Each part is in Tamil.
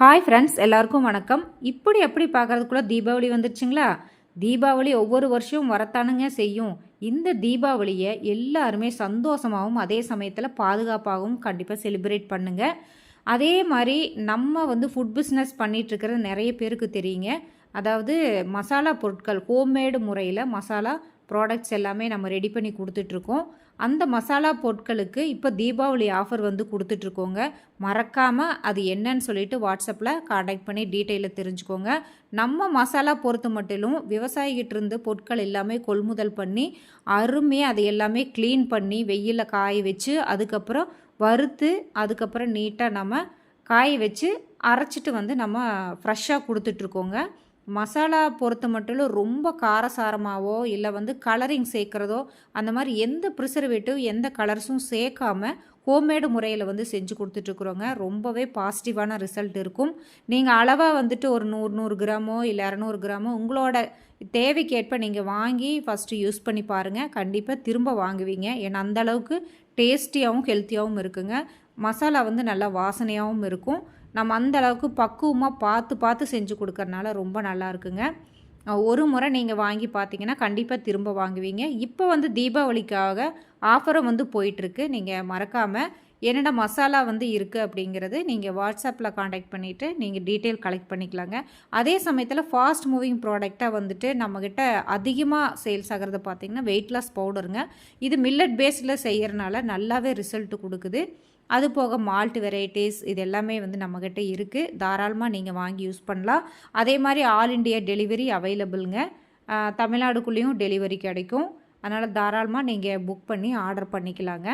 ஹாய் ஃப்ரெண்ட்ஸ் எல்லாருக்கும் வணக்கம். இப்படி எப்படி பார்க்கறதுக்குள்ள தீபாவளி வந்துருச்சுங்களா? தீபாவளி ஒவ்வொரு வருஷமும் வரத்தானுங்க செய்யும். இந்த தீபாவளியை எல்லாருமே சந்தோஷமாகவும் அதே சமயத்தில் பாதுகாப்பாகவும் கண்டிப்பாக செலிப்ரேட் பண்ணுங்கள் அதே மாதிரி நம்ம வந்து ஃபுட் பிஸ்னஸ் பண்ணிகிட்ருக்கிறது நிறைய பேருக்கு தெரியுங்க. அதாவது மசாலா பொருட்கள் ஹோம்மேடு முறையில் மசாலா ப்ராடக்ட்ஸ் எல்லாமே நம்ம ரெடி பண்ணி கொடுத்துட்ருக்கோம். அந்த மசாலா பொருட்களுக்கு இப்போ தீபாவளி ஆஃபர் வந்து கொடுத்துட்ருக்கோங்க. மறக்காமல் அது என்னன்னு சொல்லிட்டு வாட்ஸ்அப்பில் காண்டாக்ட் பண்ணி டீட்டெயிலில் தெரிஞ்சுக்கோங்க. நம்ம மசாலா பொறுத்து மட்டிலும் விவசாயிகிட்ட இருந்து பொருட்கள் எல்லாமே கொள்முதல் பண்ணி அருமையாக அதை எல்லாமே க்ளீன் பண்ணி வெயிலில் காய வச்சு அதுக்கப்புறம் வறுத்து அதுக்கப்புறம் நீட்டாக நம்ம காய வச்சு அரைச்சிட்டு வந்து நம்ம ஃப்ரெஷ்ஷாக கொடுத்துட்ருக்கோங்க. மசாலா பொறுத்த மட்டும் ரொம்ப காரசாரமாகவோ இல்லை வந்து கலரிங் சேர்க்குறதோ அந்த மாதிரி எந்த ப்ரிசர்வேட்டிவ் எந்த கலர்ஸும் சேர்க்காம ஹோம்மேடு முறையில் வந்து செஞ்சு கொடுத்துட்ருக்குறோங்க ரொம்பவே பாசிட்டிவான ரிசல்ட் இருக்கும். நீங்கள் அளவாக வந்துட்டு ஒரு நூறு நூறு கிராமோ இல்லை இரநூறு கிராமோ உங்களோட தேவைக்கேற்ப நீங்கள் வாங்கி ஃபஸ்ட்டு யூஸ் பண்ணி பாருங்கள் கண்டிப்பாக திரும்ப வாங்குவீங்க. ஏன்னா அந்தளவுக்கு டேஸ்டியாகவும் ஹெல்த்தியாகவும் இருக்குங்க. மசாலா வந்து நல்லா வாசனையாகவும் இருக்கும். நம்ம அந்த அளவுக்கு பக்குவமாக பார்த்து பார்த்து செஞ்சு கொடுக்கறனால ரொம்ப நல்லா இருக்குங்க. ஒரு முறை நீங்கள் வாங்கி பார்த்தீங்கன்னா கண்டிப்பாக திரும்ப வாங்குவீங்க. இப்போ வந்து தீபாவளிக்காக ஆஃபரும் வந்து போயிட்டுருக்கு. நீங்கள் மறக்காமல் என்னென்ன மசாலா வந்து இருக்குது அப்படிங்கிறது நீங்கள் வாட்ஸ்அப்பில் காண்டாக்ட் பண்ணிவிட்டு நீங்கள் டீட்டெயில் கலெக்ட் பண்ணிக்கலாங்க. அதே சமயத்தில் ஃபாஸ்ட் மூவிங் ப்ராடக்டாக வந்துட்டு நம்மக்கிட்ட அதிகமாக சேல்ஸ் ஆகிறது பார்த்திங்கன்னா வெயிட் லாஸ் பவுடருங்க இது மில்லட் பேஸில் செய்கிறனால நல்லாவே ரிசல்ட் கொடுக்குது. அது போக மால்ட் வெரைட்டிஸ் இது எல்லாமே வந்து நம்மக்கிட்ட இருக்குது தாராளமாக நீங்கள் வாங்கி யூஸ் பண்ணலாம். அதே மாதிரி ஆல் இண்டியா டெலிவரி அவைலபிளுங்க தமிழ்நாடுக்குள்ளேயும் டெலிவரி கிடைக்கும். அதனால் தாராளமாக நீங்கள் புக் பண்ணி ஆர்டர் பண்ணிக்கலாங்க.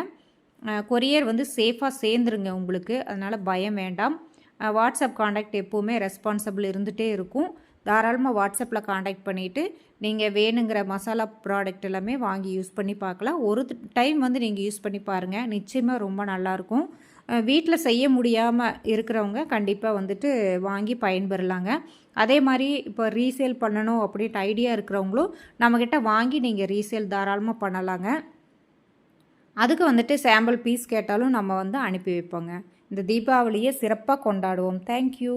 கொரியர் வந்து சேஃபாக சேர்ந்துருங்க உங்களுக்கு. அதனால் பயம் வேண்டாம். வாட்ஸ்அப் காண்டாக்ட் எப்போவுமே ரெஸ்பான்சிபிள் இருந்துகிட்டே இருக்கும். தாராளமாக வாட்ஸ்அப்பில் காண்டாக்ட் பண்ணிவிட்டு நீங்கள் வேணுங்கிற மசாலா ப்ராடக்ட் எல்லாமே வாங்கி யூஸ் பண்ணி பார்க்கலாம். ஒரு டைம் வந்து நீங்கள் யூஸ் பண்ணி பாருங்கள் நிச்சயமாக ரொம்ப நல்லாயிருக்கும். வீட்டில் செய்ய முடியாமல் இருக்கிறவங்க கண்டிப்பாக வந்துட்டு வாங்கி பயன்பெறலாங்க. அதே மாதிரி இப்போ ரீசேல் பண்ணணும் அப்படின்ட்டு ஐடியா இருக்கிறவங்களும் நம்மக்கிட்ட வாங்கி நீங்கள் ரீசேல் தாராளமாக பண்ணலாங்க. அதுக்கு வந்துட்டு சாம்பிள் பீஸ் கேட்டாலும் நம்ம வந்து அனுப்பி வைப்போங்க. இந்த தீபாவளியை சிறப்பாக கொண்டாடுவோம். தேங்க்யூ